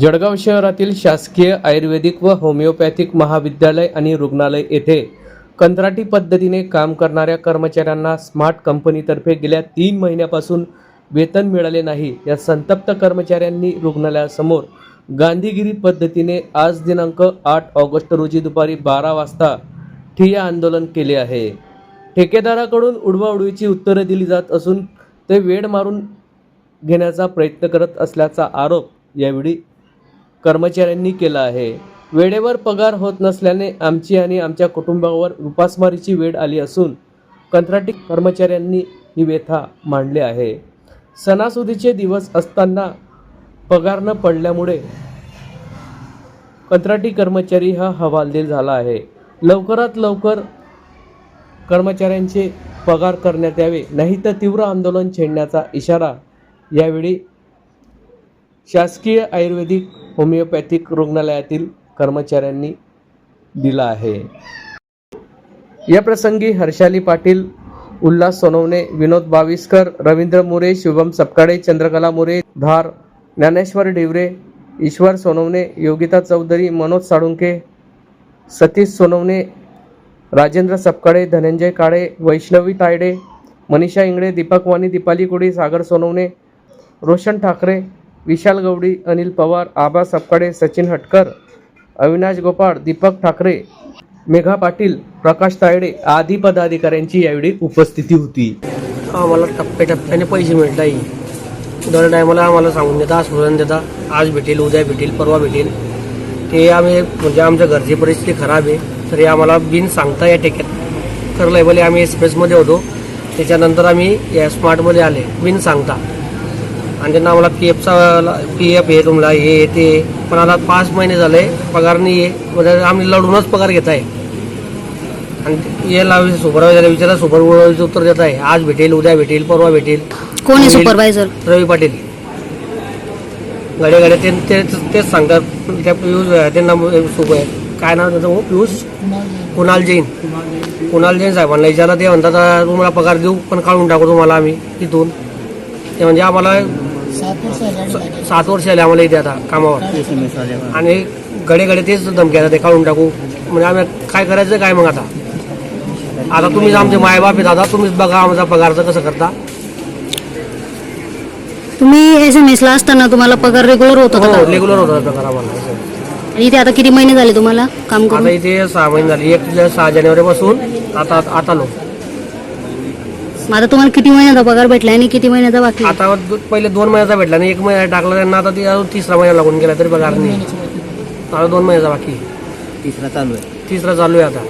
जळगाव शहरातील शासकीय आयुर्वेदिक व होमिओपॅथिक महाविद्यालय आणि रुग्णालय येथे कंत्राटी पद्धतीने काम करणाऱ्या कर्मचाऱ्यांना स्मार्ट कंपनीतर्फे गेल्या तीन महिन्यापासून वेतन मिळाले नाही. या संतप्त कर्मचाऱ्यांनी रुग्णालयासमोर गांधीगिरी पद्धतीने आज दिनांक आठ ऑगस्ट रोजी दुपारी बारा वाजता ठिय्या आंदोलन केले आहे. ठेकेदाराकडून उडवाउडवीची उत्तरं दिली जात असून ते वेड मारून घेण्याचा प्रयत्न करत असल्याचा आरोप यावेळी कर्मचाऱ्यांनी केला आहे. वेळेवर पगार होत नसल्याने आमची आणि आमच्या कुटुंबावर उपासमारीची वेळ आली असून कंत्राटी कर्मचाऱ्यांनी ही व्यथा मांडली आहे. सणासुदीचे दिवस असताना पगार न पडल्यामुळे कंत्राटी कर्मचारी हा हवालदिल झाला आहे. लवकरात लवकर कर्मचाऱ्यांचे पगार करण्यात यावे नाही तर तीव्र आंदोलन छेडण्याचा इशारा यावेळी शासकीय आयुर्वेदिक होमिओपॅथिक रुग्णालयातील कर्मचाऱ्यांनी दिला आहे. या प्रसंगी हर्षाली पाटील उल्हास सोनवणे विनोद बाविस्कर रवींद्र मोरे शुभम सपकाळे चंद्रकला मोरे धार ज्ञानेश्वर ढिवरे ईश्वर सोनवणे योगिता चौधरी मनोज साळुंके सतीश सोनवणे राजेंद्र सपकाळे धनंजय काळे वैष्णवी तायडे मनीषा इंगळे दीपक वाणी दीपाली कुडी सागर सोनवणे रोशन ठाकरे विशाल गवडी अनिल पवार आबा सपकाडे सचिन हटकर अविनाश गोपाळ दीपक ठाकरे मेघा पाटील प्रकाश तायडे आदी पदाधिकाऱ्यांची यावेळी उपस्थिती होती. आम्हाला टप्प्याटप्प्याने पैसे मिळताही दर टायमाला आम्हाला सांगून देता आश्वासन देता आज भेटेल उद्या भेटेल परवा भेटेल. ते आम्ही म्हणजे आमच्या घरची परिस्थिती खराब आहे. तरी आम्हाला बिन सांगता या टेक्यात करलंय. भले आम्ही एक्सप्रेसमध्ये होतो त्याच्यानंतर आम्ही या स्मार्टमध्ये आले बिन सांगता. आणि त्यांना आम्हाला पी एफचा पी एफ हे तुम्हाला हे ते. पण आता पाच महिने झाले पगार नाही आहे. म्हणजे आम्ही लढूनच पगार घेत आहे. आणि याला सुपरवायझर विचारा सुपरवायझर उत्तर देत आहे. आज भेटेल उद्या भेटेल परवा भेटेल. कोण आहे. सुपरवायझर रवी पाटील. गडे गडे ते तेच तेच सांगतात. त्या पियुष त्यांना सुप आहे. काय नाव त्याचं? हो पियुष? कुणाल जैन. कुणाल जैन साहेबांना विचारला ते म्हणतात "आ, तुम्हाला पगार देऊ पण काढून टाकू तुम्हाला आम्ही तिथून ते म्हणजे आम्हाला सात वर्ष आले आम्हाला इथे आता कामावर. आणि गडे गडे तेच धमकी देतात ते काढून टाकू. म्हणजे आम्ही काय करायचं काय मग आता? आता तुम्हीच आमचे मायबाप आहेत दादा तुम्हीच बघा आमचा पगारचं कसं करता. तुम्ही एस एम एस ला असताना तुम्हाला पगार रेग्युलर होत होता हो का रेग्युलर होता पगार आम्हाला आणि इथे आता किती महिने झाले तुम्हाला काम आता करून? इथे सहा महिने झाले. एक सहा जानेवारी पासून आता आता आलो. मग आता तुम्हाला किती महिन्याचा पगार भेटला आणि किती महिन्याचा बाकी आहे? आता दो- पहिले दोन महिन्याचा भेटला नाही एक महिना टाकला त्यांना आता ती अजून तिसरा महिना लागून गेला तरी पगार नाही. आता दोन महिन्याचा बाकी तिसरा चालू आहे. तिसरा चालू आहे आता.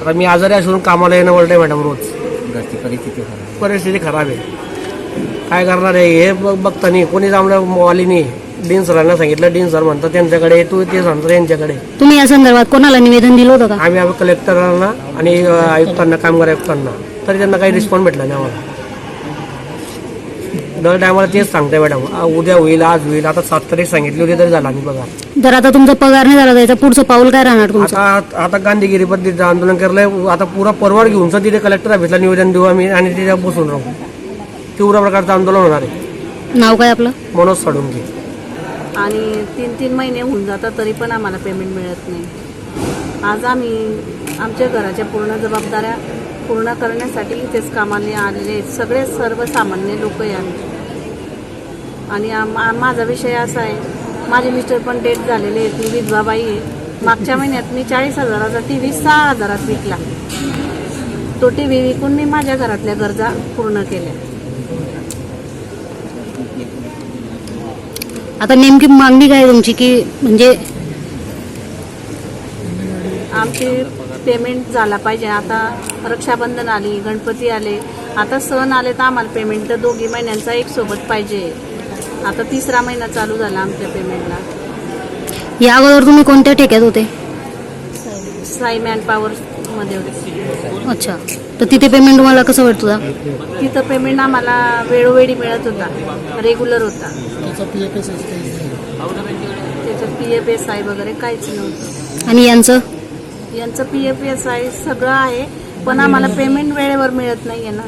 आता मी आजारी असून कामाला येणं वळतंय मॅडम रोज. घरची परिस्थिती खराब आहे. परिस्थिती खराब आहे. काय करणार आहे हे बघ बघता नाही. कोणीच आम्हाला वाली नाही डीन सरांना सांगितलं डीन सर म्हणतात त्यांच्याकडे तू ते सांगतात यांच्याकडे तुम्ही या संदर्भात कोणाला निवेदन दिलं होतं का? आम्ही आम्ही कलेक्टरांना आणि अ, आयुक्तांना कामगार आयुक्तांना. तरी त्यांना काही रिस्पॉन्स भेटला नाही आम्हाला. दर टायमाला तेच सांगताय मॅडम आ, उद्या होईल आज होईल आता सात तारीख सांगितली होती तरी झाला नाही बघा जर आता तुमचा पगार नाही झाला त्याचं पुढचं पाऊल काय राहणार तुमचं? आता आता गांधीगिरी पद्धतीचं आंदोलन करलंय. आता पुरा परवार घेऊन तिथे कलेक्टर ऑफिसला निवेदन देऊ आम्ही आणि तिथे बसून राहू. तीव्र प्रकारचं आंदोलन होणार आहे. नाव काय आपलं? मनोज साडुंके आणि तीन तीन महिने होऊन जातात तरी पण आम्हाला पेमेंट मिळत नाही. आज आम्ही आमच्या घराच्या पूर्ण जबाबदाऱ्या पूर्ण करण्यासाठी इथेच कामाला आलेले आहेत. सगळे सर्वसामान्य लोक आहे आम्ही आणि माझा विषय असा आहे. माझे मिस्टर पण डेट झालेले आहेत. मी विधवा बाई आहे. मागच्या महिन्यात मी चाळीस हजाराचा टी व्ही सहा हजारात विकला. तो टी व्ही विकून मी माझ्या घरातल्या गरजा पूर्ण केल्या. आता नेमकी मागणी काय तुमची की म्हणजे आमची पेमेंट झाला पाहिजे. आता रक्षाबंधन आली गणपती आले आता सण आले तर आम्हाला पेमेंट तर दोघी महिन्यांचा एक सोबत पाहिजे. आता तिसरा महिना चालू झाला आमच्या पेमेंटला या अगोदर तुम्ही कोणत्या ठेक्यात होते? साई मॅन पॉवरमध्ये होते. अच्छा. तर तिथे पेमेंट तुम्हाला कसं भेटत होता? तिथं पेमेंट आम्हाला वेळोवेळी मिळत होता. रेग्युलर होता. त्याचं पी एफ एस आय वगैरे काहीच नव्हतं. आणि यांचं? यांचं पी एफ एस आय सगळं आहे. पण आम्हाला पेमेंट वेळेवर मिळत नाही आहे ना.